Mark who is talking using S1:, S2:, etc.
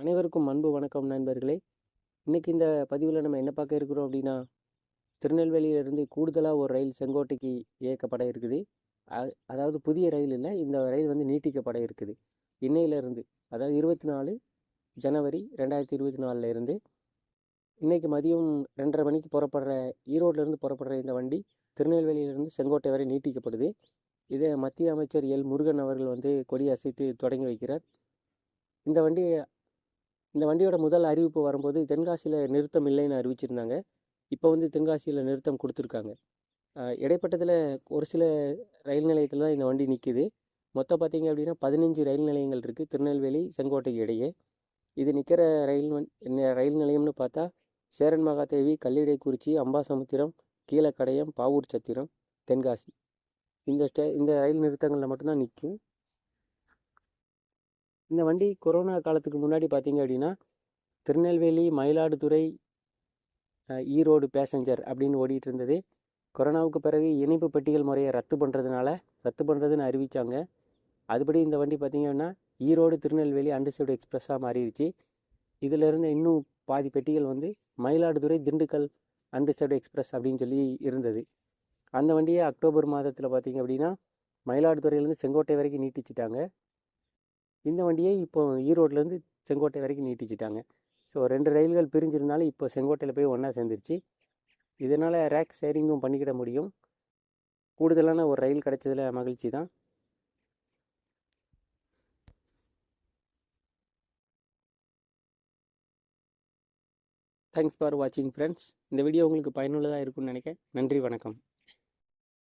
S1: அனைவருக்கும் அன்பு வணக்கம் நண்பர்களே. இன்றைக்கி இந்த பதிவில் நம்ம என்ன பார்க்க இருக்கிறோம் அப்படின்னா திருநெல்வேலியிலிருந்து கூடுதலாக ஒரு ரயில் செங்கோட்டைக்கு இயக்கப்பட இருக்குது. அதாவது புதிய ரயில் இல்லை இந்த ரயில் வந்து நீட்டிக்கப்பட இருக்குது. இன்னையிலிருந்து அதாவது இருபத்தி நாலு ஜனவரி ரெண்டாயிரத்தி இருபத்தி நாலில் இருந்து மதியம் ரெண்டரை மணிக்கு புறப்படுற ஈரோட்லேருந்து புறப்படுற இந்த வண்டி திருநெல்வேலியிலிருந்து செங்கோட்டை வரை நீட்டிக்கப்படுது. இதை மத்திய அமைச்சர் எல் முருகன் அவர்கள் வந்து கொடி அசைத்து தொடங்கி வைக்கிறார். இந்த வண்டி இந்த வண்டியோட முதல் அறிவிப்பு வரும்போது தென்காசியில் நிறுத்தம் இல்லைன்னு அறிவிச்சிருந்தாங்க. இப்போ வந்து தென்காசியில் நிறுத்தம் கொடுத்துருக்காங்க. இடைப்பட்டத்தில் ஒரு சில ரயில் நிலையத்தில் தான் இந்த வண்டி நிற்கிது மொத்தம் பார்த்தீங்க அப்படின்னா பதினஞ்சு ரயில் நிலையங்கள் இருக்குது திருநெல்வேலி செங்கோட்டைக்கு இடையே. இது நிற்கிற ரயில் வந் ரயில் நிலையம்னு பார்த்தா சேரன் மகாதேவி கல்லிடைக்குறிச்சி அம்பாசமுத்திரம் கீழக்கடையம் பாவூர் சத்திரம் தென்காசி. இந்த ஸ்டே இந்த ரயில் நிறுத்தங்களில் மட்டும்தான் நிற்கும் இந்த வண்டி கொரோனா காலத்துக்கு முன்னாடி பார்த்தீங்க அப்படின்னா திருநெல்வேலி மயிலாடுதுறை ஈரோடு பேசஞ்சர் அப்படின்னு ஓடிட்டு இருந்தது. கொரோனாவுக்கு பிறகு இணைப்பு பெட்டிகள் முறையை ரத்து பண்ணுறதுனால ரத்து பண்ணுறதுன்னு அறிவித்தாங்க அதுபடி இந்த வண்டி பார்த்தீங்கன்னா ஈரோடு திருநெல்வேலி அண்டர்சைடு எக்ஸ்பிரஸ்ஸாக மாறிடுச்சு. இதில் இருந்த இன்னும் பாதி பெட்டிகள் வந்து மயிலாடுதுறை திண்டுக்கல் அண்டர்சைடு எக்ஸ்பிரஸ் அப்படின்னு சொல்லி இருந்தது. அந்த வண்டியை அக்டோபர் மாதத்தில் பார்த்திங்க அப்படின்னா மயிலாடுதுறையிலேருந்து செங்கோட்டை வரைக்கும் நீட்டிச்சிட்டாங்க. இந்த வண்டியை இப்போ ஈரோட்லேருந்து செங்கோட்டை வரைக்கும் நீட்டிச்சிட்டாங்க. ஸோ ரெண்டு ரயில்கள் பிரிஞ்சிருந்தாலும் இப்போ செங்கோட்டையில் போய் ஒன்றா சேர்ந்துருச்சு. இதனால் ரேக் ஷேரிங்கும் பண்ணிக்கிட முடியும். கூடுதலான ஒரு ரயில் கிடைச்சதில் மகிழ்ச்சி தான். தேங்க்ஸ் ஃபார் வாட்சிங் ஃப்ரெண்ட்ஸ் இந்த வீடியோ உங்களுக்கு பயனுள்ளதாக இருக்கும்னு நினைக்கிறேன். நன்றி வணக்கம்.